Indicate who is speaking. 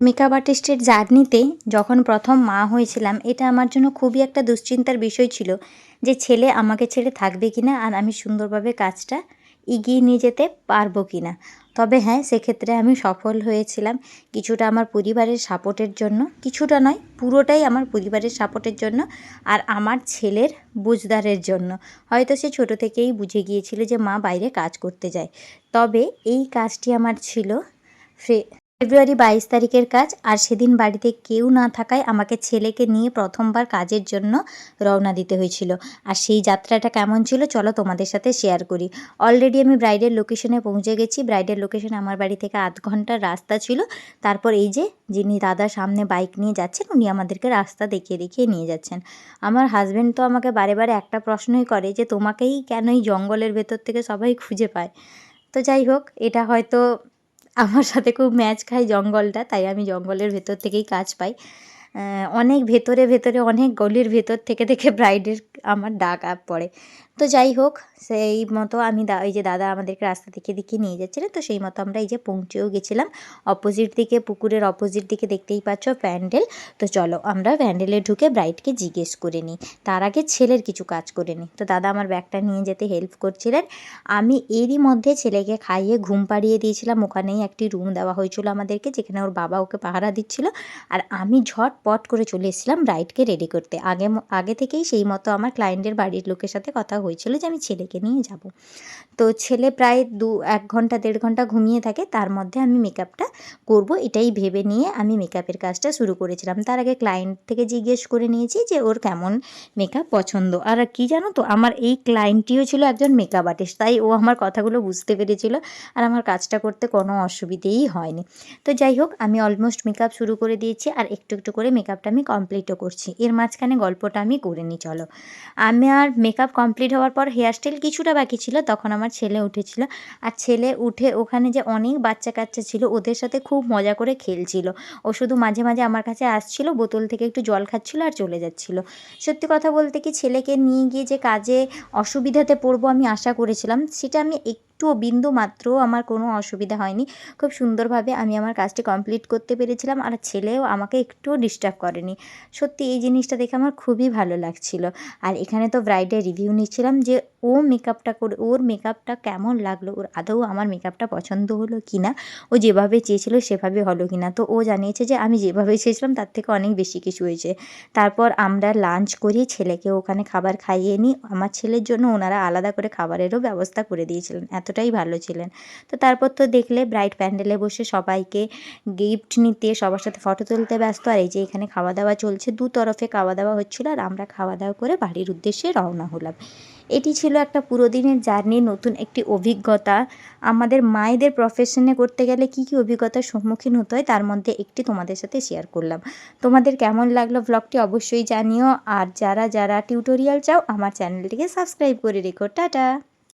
Speaker 1: Makeup আর্টিস্টের জার্নিতে যখন প্রথম মা হয়েছিলাম, এটা আমার জন্য খুবই একটা দুশ্চিন্তার বিষয় ছিল যে ছেলে আমাকে ছেড়ে থাকবে কি না আর আমি সুন্দরভাবে কাজটা এগিয়ে নিয়ে যেতে পারব কি না তবে হ্যাঁ সেক্ষেত্রে আমি সফল হয়েছিলাম কিছুটা আমার পরিবারের সাপোর্টের জন্য, কিছুটা নয়, পুরোটাই আমার পরিবারের সাপোর্টের জন্য আর আমার ছেলের বুঝদারের জন্য। হয়তো সে ছোটো থেকেই বুঝে গিয়েছিল যে মা বাইরে কাজ করতে যায়। তবে এই কাজটি আমার ছিল ফ্রে ফেব্রুয়ারি বাইশ তারিখের কাজ, আর সেদিন বাড়িতে কেউ না থাকায় আমাকে ছেলেকে নিয়ে প্রথমবার কাজের জন্য রওনা দিতে হয়েছিল। আর সেই যাত্রাটা কেমন ছিল চলো তোমাদের সাথে শেয়ার করি। অলরেডি আমি ব্রাইডের লোকেশনে পৌঁছে গেছি। ব্রাইডের লোকেশন আমার বাড়ি থেকে আধ ঘণ্টার রাস্তা ছিল। তারপর এই যে, যিনি দাদা সামনে বাইক নিয়ে যাচ্ছেন, উনি আমাদেরকে রাস্তা দেখিয়ে দেখিয়ে নিয়ে যাচ্ছেন। আমার হাজব্যান্ড তো আমাকে বারে বারে একটা প্রশ্নই করে যে, তোমাকেই কেন এই জঙ্গলের ভেতর থেকে সবাই খুঁজে পায়? তো যাই হোক, এটা হয়তো আমার সাথে খুব ম্যাচ খায় জঙ্গলটা, তাই আমি জঙ্গলের ভেতর থেকেই কাজ পাই। অনেক ভেতরে ভেতরে, অনেক গলির ভেতর থেকে থেকে ব্রাইডের আমার ডাক আপ পড়ে। তো যাই হোক, সেই মতো আমি দা এই যে দাদা আমাদেরকে রাস্তা থেকে দিকে নিয়ে যাচ্ছিলেন তো সেই মতো আমরা এই যে পৌঁছেও গেছিলাম। অপোজিট দিকে, পুকুরের অপোজিট দিকে দেখতেই পাচ্ছ প্যান্ডেল। তো চলো আমরা প্যান্ডেলে ঢুকে ব্রাইডকে জিজ্ঞেস করে নিই। তার আগে ছেলের কিছু কাজ করে নিই। তো দাদা আমার ব্যাগটা নিয়ে যেতে হেল্প করছিলেন। আমি এরই মধ্যে ছেলেকে খাইয়ে ঘুম পাড়িয়ে দিয়েছিলাম। ওখানেই একটি রুম দেওয়া হয়েছিল আমাদেরকে, যেখানে ওর বাবা ওকে পাহারা দিচ্ছিল। আর আমি ঝটপট করে চলে এসেছিলাম ব্রাইডকে রেডি করতে। আগে আগে থেকেই সেই মতো আমার ক্লায়েন্টের বাড়ির লোকের সাথে কথা হয়েছিল যে আমি ছেলেকে নিয়ে যাব। তো ছেলে প্রায় দু, এক ঘণ্টা, দেড় ঘণ্টা ঘুমিয়ে থাকে, তার মধ্যে আমি মেকআপটা করব। এটাই ভেবে নিয়ে আমি মেকআপের কাজটা শুরু করেছিলাম। তার আগে ক্লায়েন্ট থেকে জিজ্ঞেস করে নিয়েছি যে ওর কেমন মেকআপ পছন্দ? আর কি জানো তো, আমার এই ক্লায়েন্টটিও ছিল একজন মেকআপ আর্টিস্ট তাই ও আমার কথাগুলো বুঝতে পেরেছিল আর আমার কাজটা করতে কোনো অসুবিধেই হয়নি। তো যাই হোক, আমি অলমোস্ট মেকআপ শুরু করে দিয়েছি আর একটু একটু করে মেকআপটা আমি কমপ্লিটও করছি। এর মাঝখানে গল্পটা আমি করে নিই, চলো। আমি আর মেকআপ কমপ্লিট হওয়ার পর হেয়ার স্টাইল কিছুটা বাকি ছিল, তখন আমার ছেলে উঠেছিল। আর ছেলে উঠে ওখানে যে অনেক বাচ্চা কাচ্চা ছিল, ওদের সাথে খুব মজা করে খেলছিল। ও শুধু মাঝে মাঝে আমার কাছে আসছিল, বোতল থেকে একটু জল খাচ্ছিল আর চলে যাচ্ছিল। সত্যি কথা বলতে কি, ছেলেকে নিয়ে গিয়ে যে কাজে অসুবিধাতে পড়ব আমি আশা করেছিলাম, সেটা আমি একটুও বিন্দু মাত্রও আমার কোনো অসুবিধা হয়নি। খুব সুন্দরভাবে আমি আমার কাজটি কমপ্লিট করতে পেরেছিলাম আর ছেলেও আমাকে একটুও ডিস্টার্ব করেনি। সত্যি এই জিনিসটা দেখে আমার খুবই ভালো লাগছিল। আর এখানে তো ব্রাইডের রিভিউ নিচ্ছিলাম যে ও মেকআপটা করে, ওর মেকআপটা কেমন লাগল? ওর আদৌ আমার মেকআপটা পছন্দ হলো কি না ও যেভাবে চেয়েছিল সেভাবে হলো কি না তো ও জানিয়েছে যে আমি যেভাবে চেয়েছিলাম তার থেকে অনেক বেশি কিছু হয়েছে। তারপর আমরা লাঞ্চ করি, ছেলেকে ওখানে খাবার খাইয়ে নিই। আমার ছেলের জন্য ওনারা আলাদা করে খাবারেরও ব্যবস্থা করে দিয়েছিলেন। এতটাই ভালো ছিলেন। তো তারপর তো দেখলে ব্রাইট প্যান্ডেলে বসে সবাইকে গিফট নিতে, সবার সাথে ফটো তুলতে ব্যস্ত। আর এই যে এখানে খাওয়া দাওয়া চলছে, দু তরফে খাওয়া দাওয়া হচ্ছিল আর আমরা খাওয়া দাওয়া করে বাড়ির উদ্দেশ্যে রওনা হলাম। এটি ছিল একটা পুরো দিনের জার্নি, নতুন একটি অভিজ্ঞতা। আমাদের মায়েদের প্রফেশনে করতে গেলে কী কী অভিজ্ঞতার সম্মুখীন হতে হয়, তার মধ্যে একটি তোমাদের সাথে শেয়ার করলাম। তোমাদের কেমন লাগল ব্লগটি অবশ্যই জানিও। আর যারা যারা টিউটোরিয়াল চাও, আমার চ্যানেলটিকে সাবস্ক্রাইব করে রেখো। টাটা!